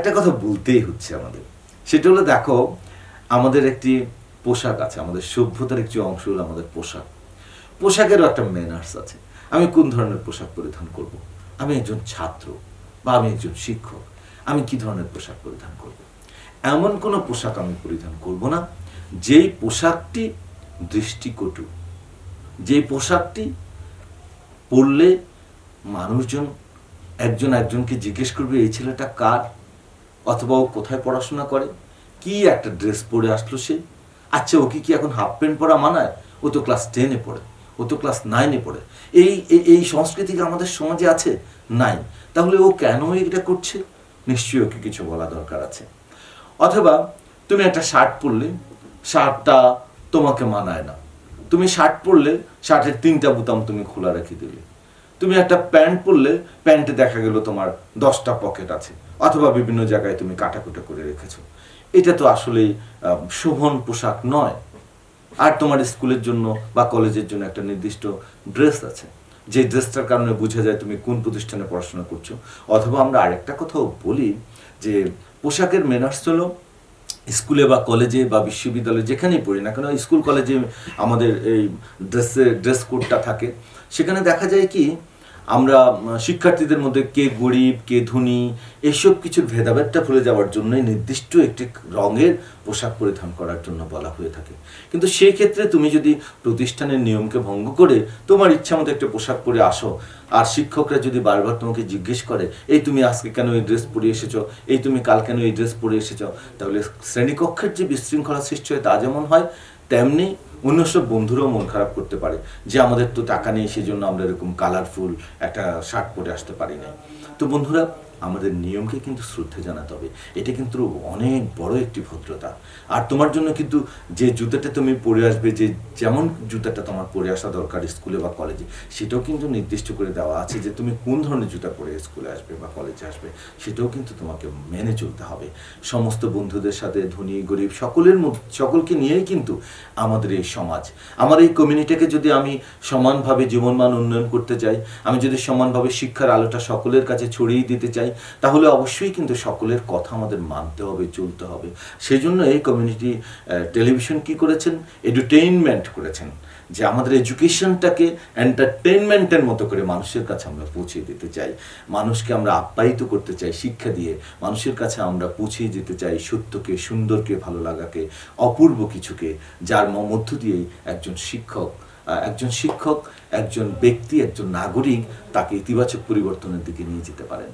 আরেকটা কথা বলতেই হচ্ছে আমাদের সেটা হলো দেখো, আমাদের একটি পোশাক আছে, আমাদের সভ্যতার একটি অংশ হলো আমাদের পোশাক পোশাকেরও একটা ম্যানার্স আছে আমি কোন ধরনের পোশাক পরিধান করব। আমি একজন ছাত্র বা আমি একজন শিক্ষক, আমি কি ধরনের পোশাক পরিধান করব। এমন কোনো পোশাক আমি পরিধান করব না, যেই পোশাকটি দৃষ্টিকটু যে পোশাকটি পরলে মানুষজন একজন একজনকে জিজ্ঞেস করবে, এই ছেলেটা কার অথবা ও কোথায় পড়াশোনা করে? কি একটা ড্রেস পরে আসলো সে? আচ্ছা ওকে কি এখন হাফ প্যান্ট পরা মানায়? ও তো ক্লাস টেনে পড়ে, ও তো ক্লাস নাইনে পড়ে। এই, এই- সংস্কৃতি আমাদের সমাজে আছে? নাই। তাহলে ও কেন এটা করছে? নিশ্চয়ই ওকে কিছু বলা দরকার আছে। অথবা, তুমি একটা শার্ট পরলে শার্টটা তোমাকে মানায় না। তুমি শার্ট পরলে শার্টের তিনটা বোতাম তুমি খোলা রেখে দিলে। তুমি একটা প্যান্ট পরলে, প্যান্টে দেখা গেল তোমার দশটা পকেট আছে। অথবা বিভিন্ন জায়গায় তুমি কাটাকুটা করে রেখেছো। এটা তো আসলে শোভন পোশাক নয়। আর তোমার স্কুলের জন্য বা কলেজের জন্য একটা নির্দিষ্ট ড্রেস আছে। যে ড্রেসটার কারণে বোঝা যায় তুমি কোন প্রতিষ্ঠানে পড়াশোনা করছ। অথবা আমরা আরেকটা কথাও বলি যে, পোশাকের মেনার্স হলো স্কুলে বা কলেজে বা বিশ্ববিদ্যালয়ে যেখানেই পড়ি না কেন, স্কুল কলেজে আমাদের এই ড্রেসে, ড্রেস কোডটা থাকে। সেখানে দেখা যায় কি আমরা শিক্ষার্থীদের মধ্যে কে গরিব, কে ধনী, এসব কিছুর ভেদাভেদটা ভুলে যাওয়ার জন্যই নির্দিষ্ট একটি রঙের পোশাক পরিধান করার জন্য বলা হয়ে থাকে। কিন্তু সেই ক্ষেত্রে তুমি যদি প্রতিষ্ঠানের নিয়মকে ভঙ্গ করে তোমার ইচ্ছা মতো একটা পোশাক পরে আসো, আর শিক্ষকরা যদি বারবার তোমাকে জিজ্ঞেস করে, এই তুমি আজকে কেন এই ড্রেস পরে এসেছ? এই তুমি কাল কেন এই ড্রেস পরে এসেছ? তাহলে শ্রেণীকক্ষের যে বিশৃঙ্খলা সৃষ্টি হয় তা যেমন হয় তেমনি অন্য সব বন্ধুরাও মন খারাপ করতে পারে যে আমাদের তো টাকা নেই, সেজন্য আমরা এরকম কালারফুল একটা শার্ট পরে আসতে পারি না তো বন্ধুরা আমাদের নিয়মকে কিন্তু শ্রদ্ধা জানাতে হবে। এটা কিন্তু অনেক বড় একটি ভদ্রতা। আর তোমার জন্য কিন্তু যে জুতাটা তুমি পরে আসবে, যে যেমন জুতাটা তোমার পরে আসা দরকার স্কুলে বা কলেজে, সেটাও কিন্তু নির্দিষ্ট করে দেওয়া আছে যে তুমি কোন ধরনের জুতা পরে স্কুলে আসবে বা কলেজে আসবে, সেটাও কিন্তু তোমাকে মেনে চলতে হবে। সমস্ত বন্ধুদের সাথে, ধনী, গরিব সকলের সকলকে নিয়েই কিন্তু আমাদের এই সমাজ। আমার এই কমিউনিটিকে যদি আমি সমানভাবে জীবনমান উন্নয়ন করতে চাই, আমি যদি সমানভাবে শিক্ষার আলোটা সকলের কাছে ছড়িয়ে দিতে চাই তাহলে অবশ্যই কিন্তু সকলের কথা আমাদের মানতে হবে, চলতে হবে। সেই জন্য এই কমিউনিটি টেলিভিশন কি করেছেন? এডুটেইনমেন্ট করেছেন, যে আমাদের এডুকেশনটাকে এন্টারটেনমেন্টের মতো করে মানুষের কাছে আমরা পৌঁছে দিতে চাই। মানুষকে আমরা আপ্যায়িত করতে চাই শিক্ষা দিয়ে, মানুষের কাছে আমরা পৌঁছে দিতে চাই সত্যকে, সুন্দরকে, ভালো লাগাকে, অপূর্ব কিছুকে, যার মধ্য দিয়েই একজন শিক্ষক একজন শিক্ষক, একজন ব্যক্তি, একজন নাগরিক তাকে ইতিবাচক পরিবর্তনের দিকে নিয়ে যেতে পারেন।